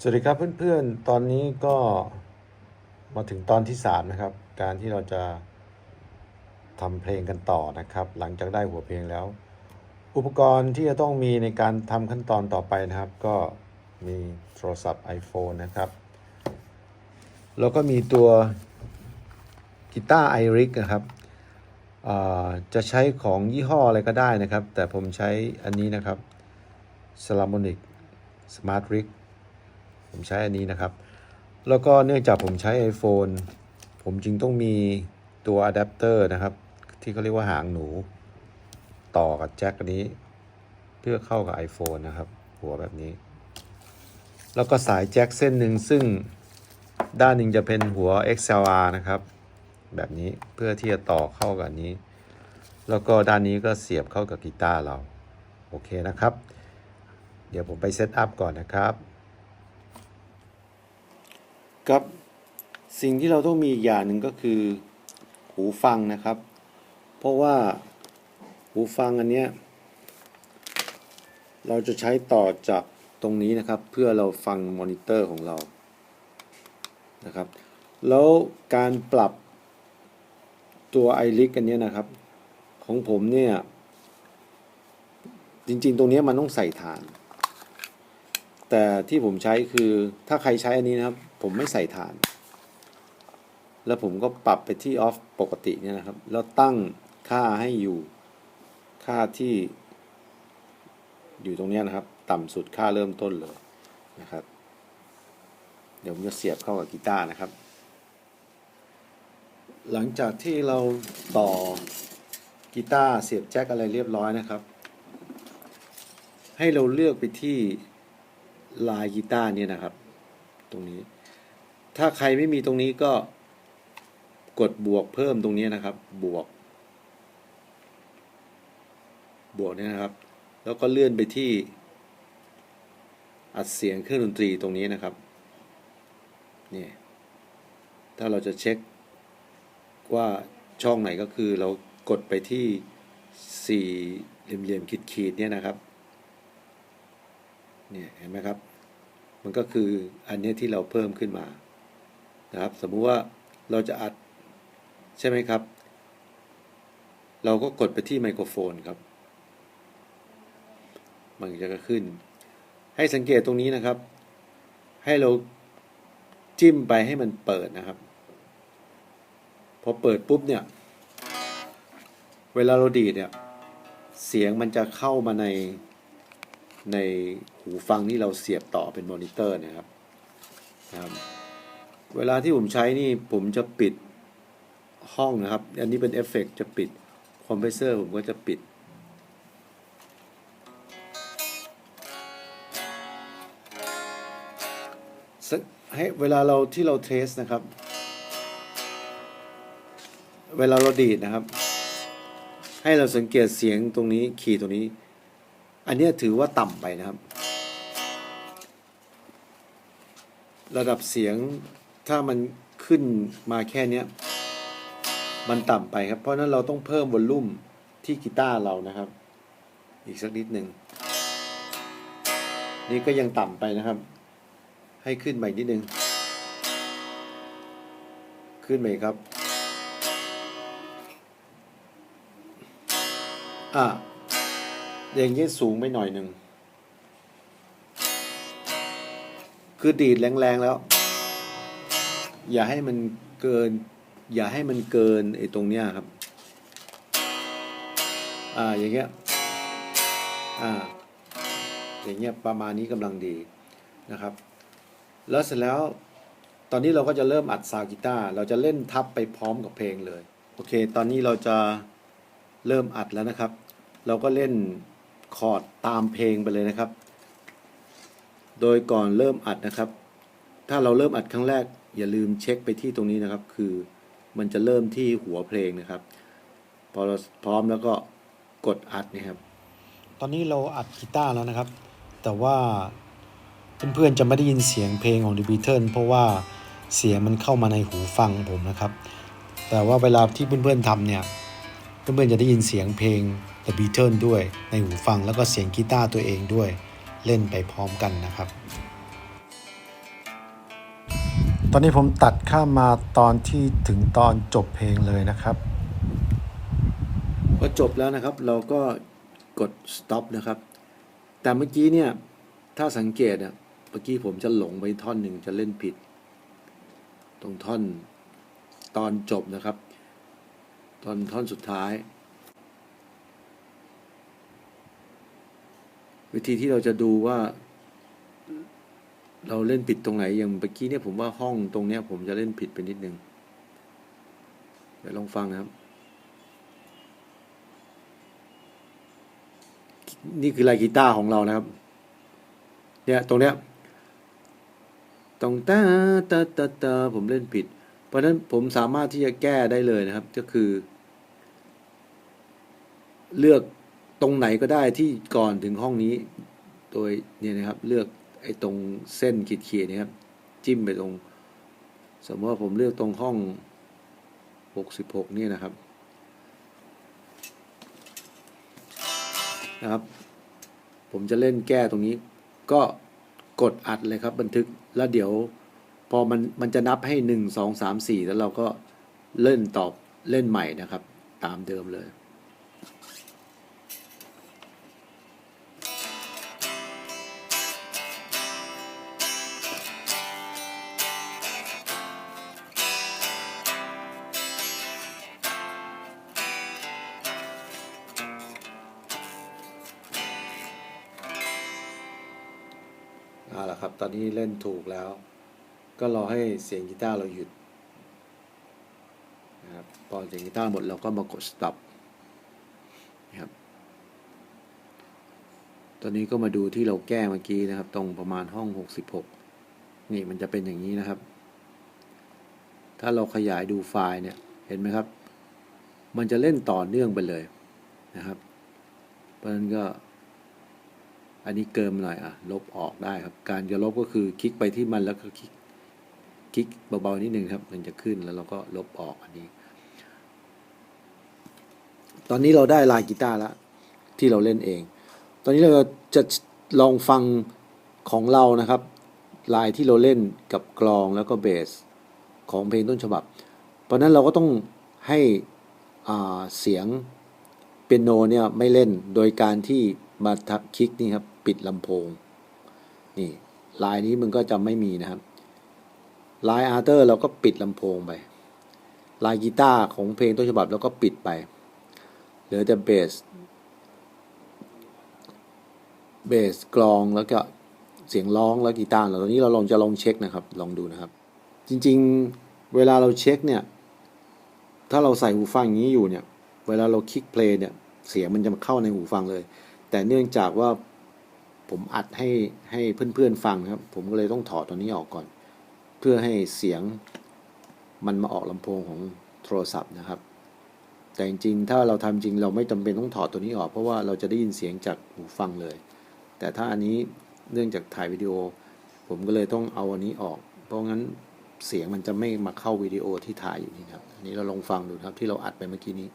สวัสดีครับเพื่อนๆ ตอนนี้ก็มาถึงตอนที่ 3 นะครับ การที่เราจะทำเพลงกันต่อนะครับ หลังจากได้หัวเพลงแล้ว อุปกรณ์ที่จะต้องมีในการทำขั้นตอนต่อไปนะครับ ก็มีโทรศัพท์ iPhone นะครับ แล้วก็มีตัวกีตาร์ไอริกนะครับจะใช้ของยี่ห้ออะไรก็ได้นะครับ แต่ผมใช้อันนี้นะครับ s a l a m o n i c Smart Rig ผมใช้อันนี้นะครับ แล้วก็เนื่องจากผมใช้ iPhone ผมจึงต้องมีตัวอะแดปเตอร์นะครับ ที่เขาเรียกว่าหางหนู ต่อกับแจ็คนี้ เพื่อเข้ากับ iPhone นะครับ หัวแบบนี้ แล้วก็สายแจ็คเส้นหนึ่งซึ่งด้านหนึ่งจะเป็นหัว XLR นะครับ แบบนี้เพื่อที่จะต่อเข้ากับนี้ แล้วก็ด้านนี้ก็เสียบเข้ากับกีตาร์เรา โอเคนะครับ เดี๋ยวผมไปเซตอัพก่อนนะครับ ครับ สิ่งที่เราต้องมีอีกอย่างหนึ่งก็คือ หูฟังนะครับ เพราะว่าหูฟังอันเนี้ยเราจะใช้ต่อจากตรงนี้นะครับ เพื่อเราฟังมอนิเตอร์ของเรานะครับ แล้วการปรับตัว i r i c อันเนี้ยนะครับ ของผมเนี่ย จริงๆ ตรงนี้มันต้องใส่ฐาน แต่ที่ผมใช้คือถ้าใครใช้อันนี้นะครับ ผมไม่ใส่ฐาน แล้วผมก็ปรับไปที่ออฟปกติเนี่ยนะครับ แล้วตั้งค่าให้อยู่ค่าที่ อยู่ตรงนี้นะครับ ต่ำสุดค่าเริ่มต้นเลยนะครับ เดี๋ยวผมจะเสียบเข้ากับกีตาร์นะครับ หลังจากที่เราต่อกีตาร์เสียบแจ็คอะไรเรียบร้อยนะครับ ให้เราเลือกไปที่ลายกีตาร์เนี่ยนะครับ ตรงนี้ ถ้าใครไม่มีตรงนี้ก็กดบวกเพิ่มตรงนี้นะครับ บวก บวกเนี่ยนะครับ แล้วก็เลื่อนไปที่ อัดเสียงเครื่องดนตรีตรงนี้นะครับนี่ถ้าเราจะเช็คว่าช่องไหนก็คือเรากดไปที่สี่เหลี่ยมๆขีดๆเนี่ยนะครับเนี่ยเห็นไหมครับ มันก็คืออันนี้ที่เราเพิ่มขึ้นมา นะครับ สมมุติว่าเราจะอัดใช่ไหมครับ เราก็กดไปที่ไมโครโฟนครับ มันจะก็ขึ้น ให้สังเกตตรงนี้นะครับ ให้เราจิ้มไปให้มันเปิดนะครับ พอเปิดปุ๊บเนี่ย เวลาเราดีดเนี่ย เสียงมันจะเข้ามาในในหูฟังที่เราเสียบต่อเป็นมอนิเตอร์นะครับนะครับ เวลาที่ผมใช้นี่ผมจะปิดห้องนะครับ อันนี้เป็นเอฟเฟกต์จะปิดคอมเพรสเซอร์ผมก็จะปิด ให้เวลาเราที่เราเทสนะครับ เวลาเราดีดนะครับ ให้เราสังเกตเสียงตรงนี้คีย์ตรงนี้ อันนี้ถือว่าต่ำไปนะครับ ระดับเสียง ถ้ามันขึ้นมาแค่เนี้ย มันต่ำไปครับ เพราะนั้นเราต้องเพิ่มวอลลุ่มที่กีตาร์เรานะครับ อีกสักนิดหนึ่งนี่ก็ยังต่ำไปนะครับ ให้ขึ้นไปนิดนึง ขึ้นไปครับ อะอย่างนี้สูงไปหน่อยหนึ่ง คือดีดแรงๆแล้ว อย่าให้มันเกิน อย่าให้มันเกินไอ้ตรงเนี้ยครับ อ่าอย่างเงี้ย อ่า อย่างเงี้ยประมาณนี้กำลังดีนะครับ แล้วเสร็จแล้ว ตอนนี้เราก็จะเริ่มอัดซาวกีตาร์เราจะเล่นทับไปพร้อมกับเพลงเลย โอเค ตอนนี้เราจะเริ่มอัดแล้วนะครับ เราก็เล่นคอร์ดตามเพลงไปเลยนะครับ โดยก่อนเริ่มอัดนะครับ ถ้าเราเริ่มอัดครั้งแรก อย่าลืมเช็คไปที่ตรงนี้นะครับ คือมันจะเริ่มที่หัวเพลงนะครับ พอเราพร้อมแล้วก็กดอัดนะครับ ตอนนี้เราอัดกีตาร์แล้วนะครับ แต่ว่าเพื่อนๆจะไม่ได้ยินเสียงเพลงของ The Beatles เพราะว่าเสียงมันเข้ามาในหูฟังผมนะครับ แต่ว่าเวลาที่เพื่อนๆทำเนี่ย เพื่อนๆจะได้ยินเสียงเพลง The Beatles ด้วยในหูฟังแล้วก็เสียงกีตาร์ตัวเองด้วยเล่นไปพร้อมกันนะครับ อนนี้ผมตัดข้ามมาตอนที่ถึงตอนจบเพลงเลยนะครับพอจบแล้วนะครับ เราก็กด stop นะครับ แต่เมื่อกี้เนี่ย ถ้าสังเกตอะเมื่อกี้ผมจะหลงไปท่อนหนึ่งจะเล่นผิด ตรงท่อนตอนจบนะครับ ตอนท่อนสุดท้าย วิธีที่เราจะดูว่า เราเล่นผิดตรงไหนอย่างเมื่อกี้เนี่ยผมว่าห้องตรงเนี้ย ผมจะเล่นผิดไปนิดนึง เดี๋ยวลองฟังนะครับ นี่คือลายกีตาร์ของเรานะครับ เนี่ยตรงเนี้ยตรงตาตาตาตาผมเล่นผิด เพราะฉะนั้นผมสามารถที่จะแก้ได้เลยนะครับ ก็คือ เลือกตรงไหนก็ได้ที่ก่อนถึงห้องนี้ โดยเนี่ยนะครับ เลือก อ้ตรงเส้นขีดเขีดๆเนะครับ จิ้มไปตรง สมมติว่าผมเลือกตรงห้องหกสิบหกนี่นะครับ นะครับ ผมจะเล่นแก้ตรงนี้ ก็กดอัดเลยครับ บันทึกแล้วเดี๋ยว พอมันมันจะนับให้หนึ่งสองสามสี่แล้วเราก็เล่นตอบเล่นใหม่นะครับ ตามเดิมเลย อนนี้เล่นถูกแล้ว ก็รอให้เสียงกีตาร์เราหยุดนะครับพอเสียงกีตาร์หมดเราก็มากด stop นะครับตอนนี้ก็มาดูที่เราแก้เมื่อกี้นะครับ ตรงประมาณห้อง 66 นี่มันจะเป็นอย่างนี้นะครับ ถ้าเราขยายดูไฟล์เนี่ยเห็นไหมครับ มันจะเล่นต่อเนื่องไปเลยนะครับ เพราะฉะนั้นก็ อันนี้เกินหน่อยอะลบออกได้ครับ การจะลบก็คือคลิกไปที่มันแล้วก็คลิกคลิกเบาๆนิดนึงครับ มันจะขึ้นแล้วเราก็ลบออกอันนี้ ตอนนี้เราได้ลายกีตาร์แล้วที่เราเล่นเอง ตอนนี้เราจะลองฟังของเรานะครับ ลายที่เราเล่นกับกลองแล้วก็เบสของเพลงต้นฉบับ เพราะนั้นเราก็ต้องให้เสียงเปียโนเนี่ยไม่เล่นโดยการที่ มาทับคลิกนี่ครับ ปิดลำโพง นี่ลายนี้มันก็จะไม่มีนะครับลายอาร์เตอร์เราก็ปิดลำโพงไปลายกีตาร์ของเพลงต้นฉบับเราก็ปิดไปเหลือแต่เบสเบสกลองแล้วก็เสียงร้องแล้วกีตาร์เราตอนนี้เราลองจะลองเช็คนะครับ ลองดูนะครับ จริงๆเวลาเราเช็คเนี่ย ถ้าเราใส่หูฟังอย่างนี้อยู่เนี่ย เวลาเราคลิกเพลย์เนี่ย เสียงมันจะเข้าในหูฟังเลย แต่เนื่องจากว่าผมอัดให้ให้เพื่อนๆฟังครับ ผมก็เลยต้องถอดตัวนี้ออกก่อน เพื่อให้เสียงมันมาออกลำโพงของโทรศัพท์นะครับ แต่จริงๆ ถ้าเราทำจริงเราไม่จำเป็นต้องถอดตัวนี้ออก เพราะว่าเราจะได้ยินเสียงจากหูฟังเลย แต่ถ้าอันนี้เนื่องจากถ่ายวิดีโอ ผมก็เลยต้องเอาอันนี้ออก เพราะงั้นเสียงมันจะไม่มาเข้าวิดีโอที่ถ่ายอยู่นี่ครับ อันนี้เราลองฟังดูครับที่เราอัดไปเมื่อกี้นี้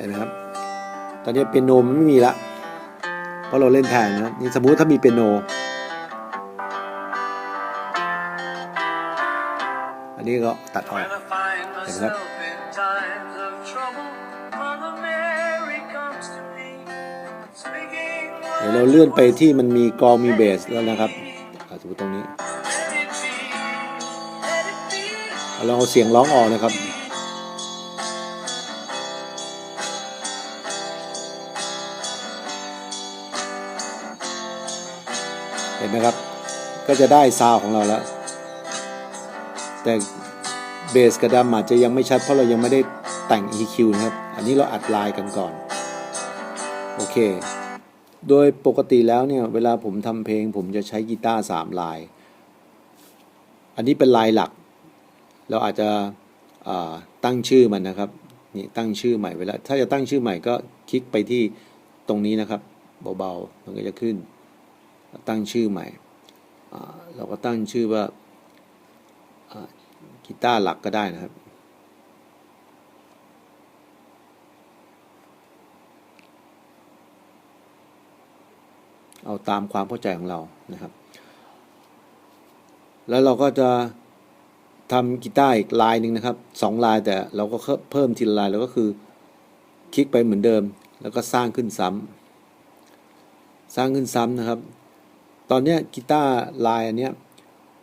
เห็นไหมครับ ตอนนี้เปียโนมันไม่มีละเพราะเราเล่นแทนนะนี่สมมุติถ้ามีเปียโน อันนี้ก็ตัดออก When I find myself in times of trouble, Mother Mary comes to me, speaking เดี๋ยวเราเลื่อนไปที่มันมีกลองมีเบสแล้วนะครับสมมติตรงนี้เราเอาเสียงร้องออกนะครับ เห็นไหมครับ ก็จะได้ซาวของเราแล้ว แต่เบสกับดัมอาจจะยังไม่ชัดเพราะเรายังไม่ได้แต่ง EQ นะครับ อันนี้เราอัดลน์กันก่อน โอเค โดยปกติแล้วเนี่ย เวลาผมทำเพลงผมจะใช้กีตาร์สามลาย อันนี้เป็นลายหลัก เราอาจจะตั้งชื่อมันนะครับนี่ตั้งชื่อใหม่เวลาถ้าจะตั้งชื่อใหม่ก็คลิกไปที่ตรงนี้นะครับ เบาๆ มันก็จะขึ้น ตั้งชื่อใหม่ เราก็ตั้งชื่อว่ากีตาร์หลักก็ได้นะครับ เอาตามความเข้าใจของเรานะครับ แล้วเราก็จะทำกีตาร์อีกลายหนึ่งนะครับสองลายแต่เราก็เพิ่มทีละลายแล้วก็คือคลิกไปเหมือนเดิม แล้วก็สร้างขึ้นซ้ำสร้างขึ้นซ้ำนะครับ ตอนเนี้ยกีตาร์ลายอันเนี้ย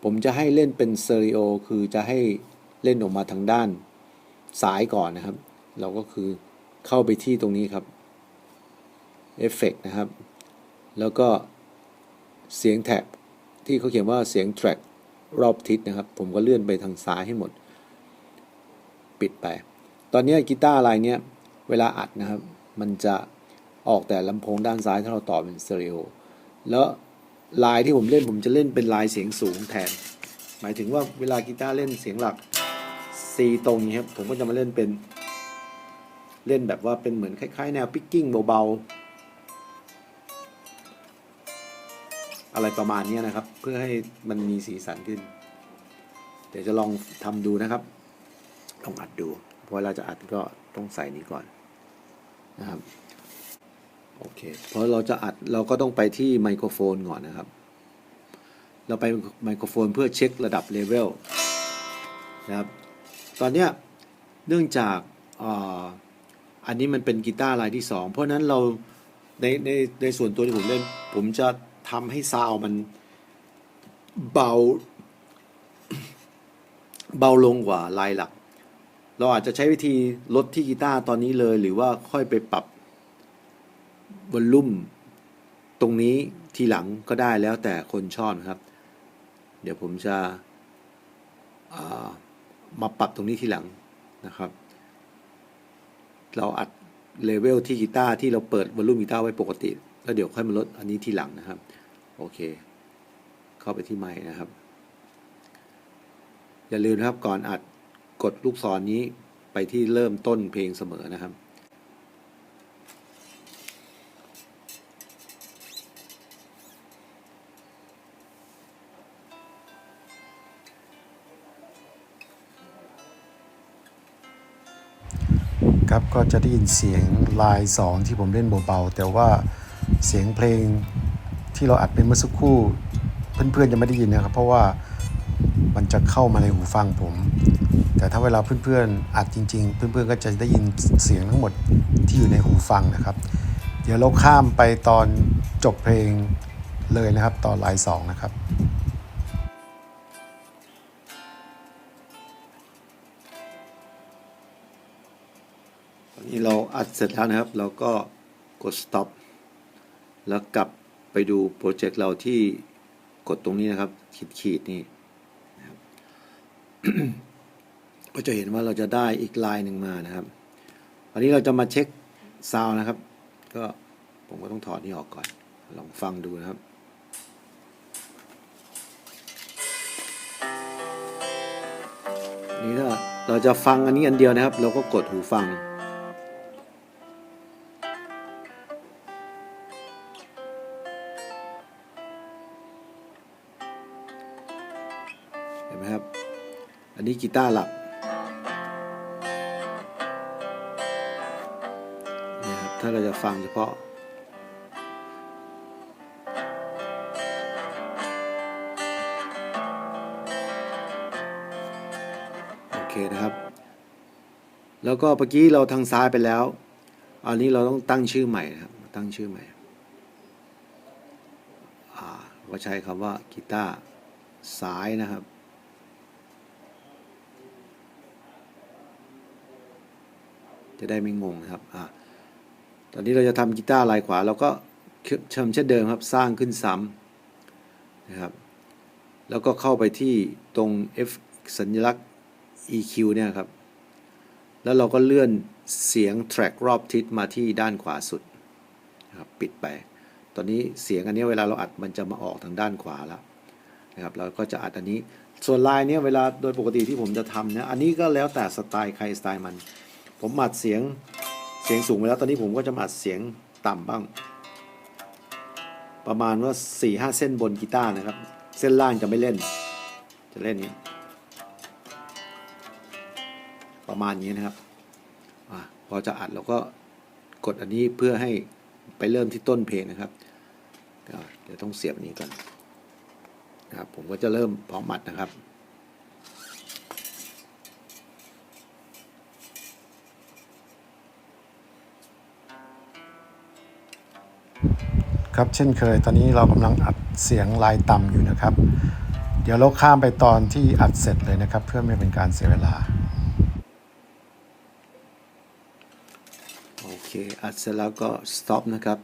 ผมจะให้เล่นเป็นสเตอริโอคือจะให้เล่นออกมาทางด้านซ้ายก่อนนะครับ เราก็คือเข้าไปที่ตรงนี้ครับเอฟเฟกนะครับ แล้วก็เสียงแท็บที่เขาเขียนว่าเสียงแทร็กรอบทิศนะครับ ผมก็เลื่อนไปทางซ้ายให้หมด ปิดไป ตอนนี้กีตาร์ลายเนี้ยเวลาอัดนะครับ มันจะออกแต่ลำโพงด้านซ้ายถ้าเราต่อเป็นสเตอริโอแล้ว ลายที่ผมเล่นผมจะเล่นเป็นลายเสียงสูงแทน หมายถึงว่าเวลากีตาร์เล่นเสียงหลัก C ตรงนี้ครับผมก็จะมาเล่นเป็น เล่นแบบว่าเป็นเหมือนคล้ายๆ แนวปิกกิ้งเบาๆ อะไรประมาณนี้นะครับ เพื่อให้มันมีสีสันขึ้น เดี๋ยวจะลองทำดูนะครับ ลองอัดดูเพราะเวลาจะอัดก็ต้องใส่นี้ก่อนนะครับ โอเค เพราะเราจะอัดเราก็ต้องไปที่ไมโครโฟนก่อนนะครับ เราไปไมโครโฟนเพื่อเช็คระดับเลเวลนะครับ ตอนเนี้ยเนื่องจากอ,อันนี้มันเป็นกีตาร์ลายที่ 2 เพราะนั้นเราในในในส่วนตัวที่ผมเล่น ผมจะทำให้ซาวมันเบา เบาลงกว่าลายหลัก เราอาจจะใช้วิธีลดที่กีตาร์ตอนนี้เลย หรือว่าค่อยไปปรับ วอลลุ่มตรงนี้ทีหลังก็ได้แล้วแต่คนชอบนะครับ เดี๋ยวผมจะามาปรับตรงนี้ทีหลังนะครับ เราอัดเลเวลที่กีตาร์ที่เราเปิดวอลลุ่มกีตาร์ไว้ปกติ แล้วเดี๋ยวค่อยมาลดอันนี้ทีหลังนะครับ โอเค เข้าไปที่ไมค์นะครับ อย่าลืมนะครับก่อนอัดกดลูกศรนนี้ไปที่เริ่มต้นเพลงเสมอนะครับ ก็จะได้ยินเสียงลายสองที่ผมเล่นเบาๆแต่ว่าเสียงเพลงที่เราอัดเป็นเมื่อสักครู่ เพื่อนๆจะไม่ได้ยินนะครับ เพราะว่ามันจะเข้ามาในหูฟังผม แต่ถ้าเวลาเพื่อนๆอัดจริง ๆ เพื่อนๆก็จะได้ยินเสียงทั้งหมดที่อยู่ในหูฟังนะครับ เดี๋ยวเราข้ามไปตอนจบเพลงเลยนะครับตอนลายสองนะครับ นนี้เราอัดเสร็จแล้วนะครับ เราก็กด stop แล้วกลับไปดูโปรเจกต์เราที่กดตรงนี้นะครับ ขีดขีดๆนี่นะครับก็จะเห็นว่าเราจะได้อีกลายหนึ่งมานะครับ อันนี้เราจะมาเช็คซาวนะครับ ก็ผมก็ต้องถอดนี่ออกก่อน ลองฟังดูนะครับนี่ถ้าเราจะฟังอันนี้อันเดียวนะครับ เราก็กดหูฟัง นนี้กีตาร์หลักนี่ครับถ้าเราจะฟังเฉพาะ โอเคนะครับ แล้วก็เมื่อกี้เราทางซ้ายไปแล้ว อันนี้เราต้องตั้งชื่อใหม่นะครับ ตั้งชื่อใหม่อ่าก็ใช้คำว่ากีตาร์ซ้ายนะครับ จะได้ไม่งงนะครับอ่าตอนนี้เราจะทำกีตาร์ลายขวาเราก็เชิมเช่นเดิมครับสร้างขึ้นซ้ำนะครับ แล้วก็เข้าไปที่ตรง F สัญลักษณ์ EQ เนี่ยครับ แล้วเราก็เลื่อนเสียง track รอบทิศมาที่ด้านขวาสุดนะครับปิดไป ตอนนี้เสียงอันนี้เวลาเราอัดมันจะมาออกทางด้านขวาแล้วนะครับเราก็จะอัดอันนี้ส่วนลายเนี้ยเวลาโดยปกติที่ผมจะทำเนี่ยอันนี้ก็แล้วแต่สไตล์ใครสไตล์มัน ผมอัดเสียงเสียงสูงไปแล้วตอนนี้ผมก็จะมาอัดเสียงต่ำบ้าง ประมาณว่า4ี่ห้าเส้นบนกีตาร์นะครับ เส้นล่างจะไม่เล่น จะเล่นนี้ประมาณนี้นะครับอพอจะอัดเราก็กดอันนี้เพื่อให้ไปเริ่มที่ต้นเพลงนะครับเดี๋ยวต้องเสียบนี้ก่อนนะครับผมก็จะเริ่มพาะหมัดนะครับ ครับเช่นเคยตอนนี้เรากำลังอัดเสียงลายต่ำอยู่นะครับ เดี๋ยวเราข้ามไปตอนที่อัดเสร็จเลยนะครับ เพื่อไม่เป็นการเสียเวลาโอเคอัดเสร็จแล้วก็ stop นะครับ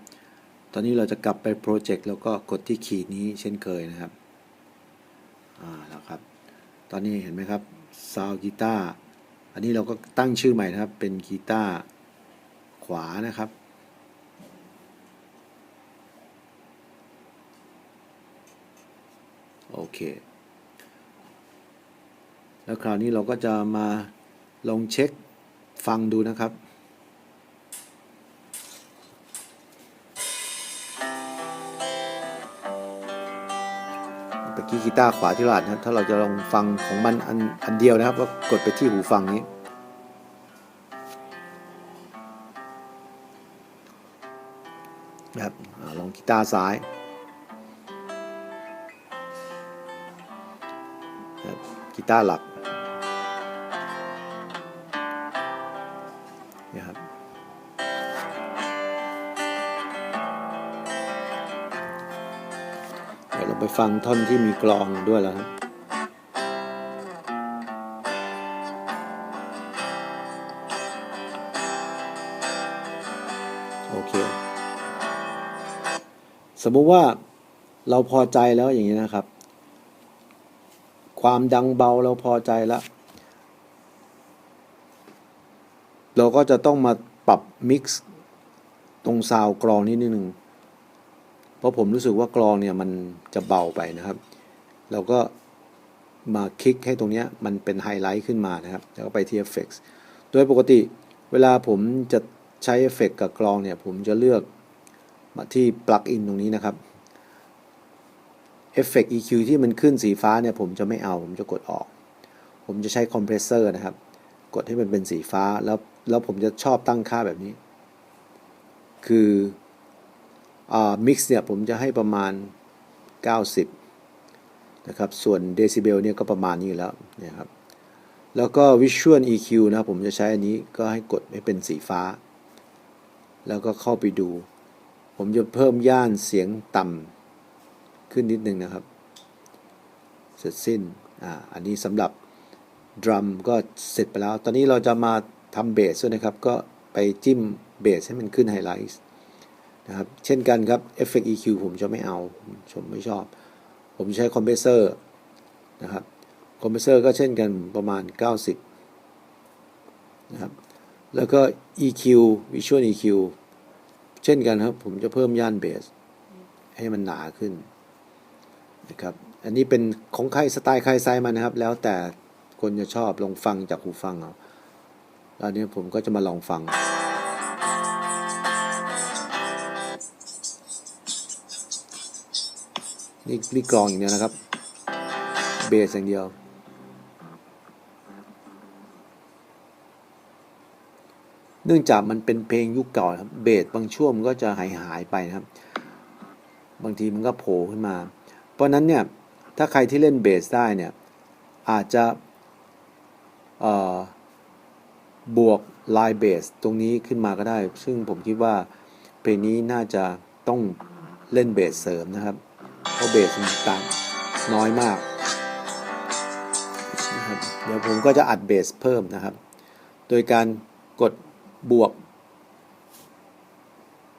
ตอนนี้เราจะกลับไปโปรเจกต์แล้วก็กดที่ขีดนี้เช่นเคยนะครับอ่าแล้วครับ ตอนนี้เห็นไหมครับซาวกีตาร์อันนี้เราก็ตั้งชื่อใหม่นะครับเป็นกีตาร์ขวานะครับ โอเค แล้วคราวนี้เราก็จะมาลองเช็คฟังดูนะครับเมื่อกี้กีตาร์ขวาที่เราอัดนะถ้าเราจะลองฟังของมันอันอันเดียวนะครับ ก็กดไปที่หูฟังนี้ นะครับลองกีตาร์ซ้าย กีตาร์หลักนะครับเดี๋ยวเราไปฟังท่อนที่มีกลองด้วยแล้วครับโอเค สมมุติว่าเราพอใจแล้วอย่างนี้นะครับ ความดังเบาเราพอใจแล้วเราก็จะต้องมาปรับมิกซ์ตรงซาวกรองนิดนึง เพราะผมรู้สึกว่ากรองเนี่ยมันจะเบาไปนะครับ เราก็มาคลิกให้ตรงนี้มันเป็นไฮไลท์ขึ้นมานะครับ แล้วก็ไปที่ Effects โดยปกติเวลาผมจะใช้เอฟเฟกกับกรองเนี่ย ผมจะเลือกมาที่ปลั๊กอินตรงนี้นะครับ เอฟเฟกต์ EQ ที่มันขึ้นสีฟ้าเนี่ยผมจะไม่เอา ผมจะกดออก ผมจะใช้คอมเพรสเซอร์นะครับ กดให้มันเป็นสีฟ้า แล้ว แล้วผมจะชอบตั้งค่าแบบนี้ คืออ่ามิกซ์เนี่ย ผมจะให้ประมาณ 90 นะครับ ส่วนเดซิเบลเนี่ยก็ประมาณนี้แล้วนี่ยครับ แล้วก็ Visual EQ นะครับผมจะใช้อันนี้ก็ให้กดให้เป็นสีฟ้า แล้วก็เข้าไปดู ผมจะเพิ่มย่านเสียงต่ำ ขึ้นนิดนึงนะครับ เสร็จสิ้นอ่าอันนี้สำหรับดรัมก็เสร็จไปแล้ว ตอนนี้เราจะมาทำเบสด้วยนะครับ ก็ไปจิ้มเบสให้มันขึ้นไฮไลท์นะครับ เช่นกันครับ Effect EQ ผมจะไม่เอาผมไม่ชอบ ผมใช้คอมเพรสเซอร์นะครับคอมเพรสเซอร์ก็เช่นกันประมาณ 90 นะครับ แล้วก็ EQ Visual EQ เช่นกันครับ ผมจะเพิ่มย่านเบส ให้มันหนาขึ้น นะครับอันนี้เป็นของใครสไตล์ใครไซส์มันนะครับ แล้วแต่คนจะชอบลองฟังจากหูฟังเอาแล้วนี้ผมก็จะมาลองฟังนี่นี่กลองอย่างเดียวนะครับ เบสอย่างเดียว เนื่องจากมันเป็นเพลงยุคเก่าครับ เบสบางช่วงมันก็จะหายหายไปนะครับ บางทีมันก็โผล่ขึ้นมา เพราะนั้นเนี่ยถ้าใครที่เล่นเบสได้เนี่ยอาจจะบวกลายเบสตรงนี้ขึ้นมาก็ได้ ซึ่งผมคิดว่าเพลงนี้น่าจะต้องเล่นเบสเสริมนะครับ เพราะเบสมันต่ำน้อยมากนะครับเดี๋ยวผมก็จะอัดเบสเพิ่มนะครับ โดยการกดบวก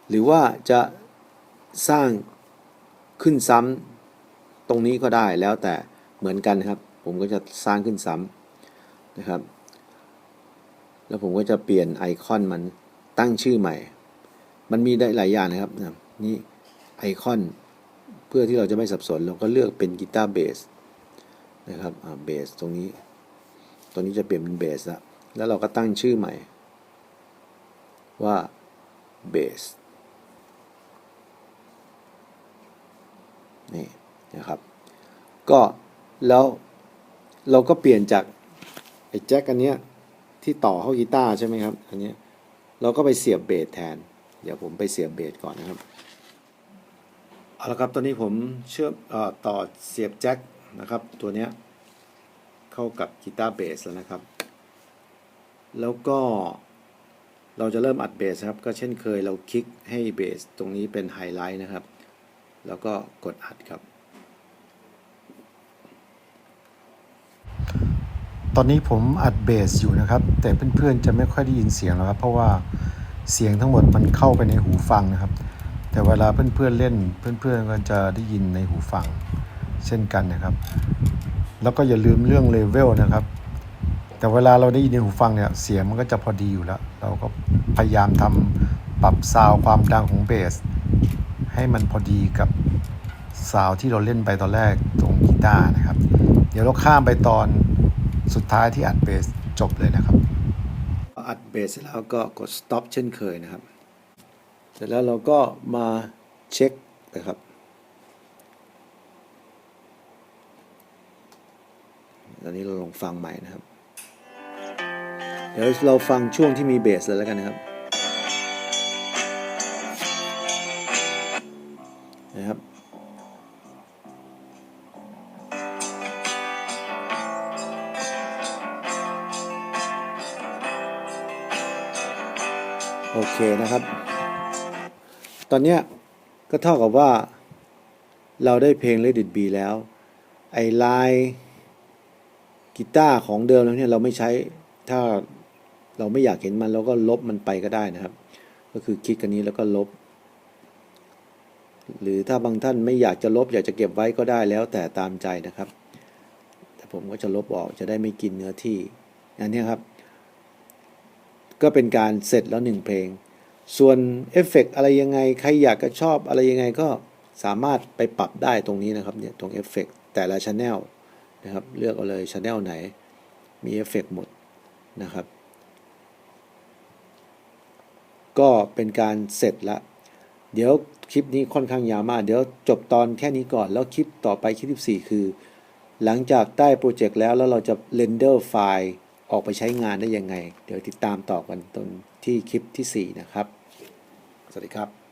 หรือว่าจะสร้างขึ้นซ้ำ ตรงนี้ก็ได้แล้วแต่เหมือนกันครับ ผมก็จะสร้างขึ้นซ้ำนะครับ แล้วผมก็จะเปลี่ยนไอคอนมันตั้งชื่อใหม่ มันมีได้หลายอย่างนะครับนี่ไอคอนเพื่อที่เราจะไม่สับสน เราก็เลือกเป็นกีตาร์เบสนะครับเบสตรงนี้ ตรงนี้จะเปลี่ยนเป็นเบสละแล้วเราก็ตั้งชื่อใหม่ ว่าเบสนี่ นะครับ ก็แล้วเราก็เปลี่ยนจากไอ้แจ็คอันเนี้ยที่ต่อเข้ากีตาร์ใช่ไหมครับ อันเนี้ยเราก็ไปเสียบเบสแทน เดี๋ยวผมไปเสียบเบสก่อนนะครับ เอาละครับ ตอนนี้ผมเชื่อมอต่อเสียบแจ็คนะครับ ตัวเนี้ยเข้ากับกีตาร์เบสแล้วนะครับ แล้วก็เราจะเริ่มอัดเบสครับ ก็เช่นเคยเราคลิกให้เบสตรงนี้เป็นไฮไลท์นะครับ แล้วก็กดอัดครับ ตอนนี้ผมอัดเบสอยู่นะครับ แต่เพื่อนๆจะไม่ค่อยได้ยินเสียงแล้วครับ เพราะว่าเสียงทั้งหมดมันเข้าไปในหูฟังนะครับ แต่เวลาเพื่อนๆเล่น เพื่อนๆก็จะได้ยินในหูฟังเช่นกันนะครับ แล้วก็อย่าลืมเรื่องเลเวลนะครับ แต่เวลาเราได้ยินในหูฟังเนี่ยเสียงมันก็จะพอดีอยู่แล้ว เราก็พยายามทำปรับซาวด์ความดังของเบส ให้มันพอดีกับซาวด์ที่เราเล่นไปตอนแรกตรงกีตาร์นะครับ เดี๋ยวเราข้ามไปตอน สุดท้ายที่อัดเบสจบเลยนะครับ อัดเบสเสร็จแล้วก็กด stop เช่นเคยนะครับ เสร็จแล้วเราก็มาเช็คนะครับตอนนี้เราลองฟังใหม่นะครับ เดี๋ยวเราฟังช่วงที่มีเบสเลยแล้วกันนะครับนะครับ โอเคนะครับ ตอนเนี้ยก็เท่ากับว่า เราได้เพลง Let It Be แล้ว ไอ้ลายกีตาร์ของเดิมแล้วเนี่ยเราไม่ใช้ถ้าเราไม่อยากเห็นมันเราก็ลบมันไปก็ได้นะครับ ก็คือคลิกกันนี้แล้วก็ลบ หรือถ้าบางท่านไม่อยากจะลบ อยากจะเก็บไว้ก็ได้แล้วแต่ตามใจนะครับ แต่ผมก็จะลบออกจะได้ไม่กินเนื้อที่อันนี้ครับ ก็เป็นการเสร็จแล้วหนึ่งเพลง ส่วนเอฟเฟกต์อะไรยังไง ใครอยากจะชอบอะไรยังไงก็สามารถไปปรับได้ตรงนี้นะครับเนี่ยตรงเอฟเฟกต์แต่ละชแนลนะครับเลือกเอาเลยชแนลไหน มีเอฟเฟกต์หมดนะครับ ก็เป็นการเสร็จละ เดี๋ยวคลิปนี้ค่อนข้างยาวมาก เดี๋ยวจบตอนแค่นี้ก่อน แล้วคลิปต่อไปคลิปที่4คือ หลังจากได้โปรเจกต์แล้วแล้วเราจะเรนเดอร์ไฟล์ ออกไปใช้งานได้ยังไง เดี๋ยวติดตามต่อกันตอนที่คลิปที่ 4 นะครับ สวัสดีครับ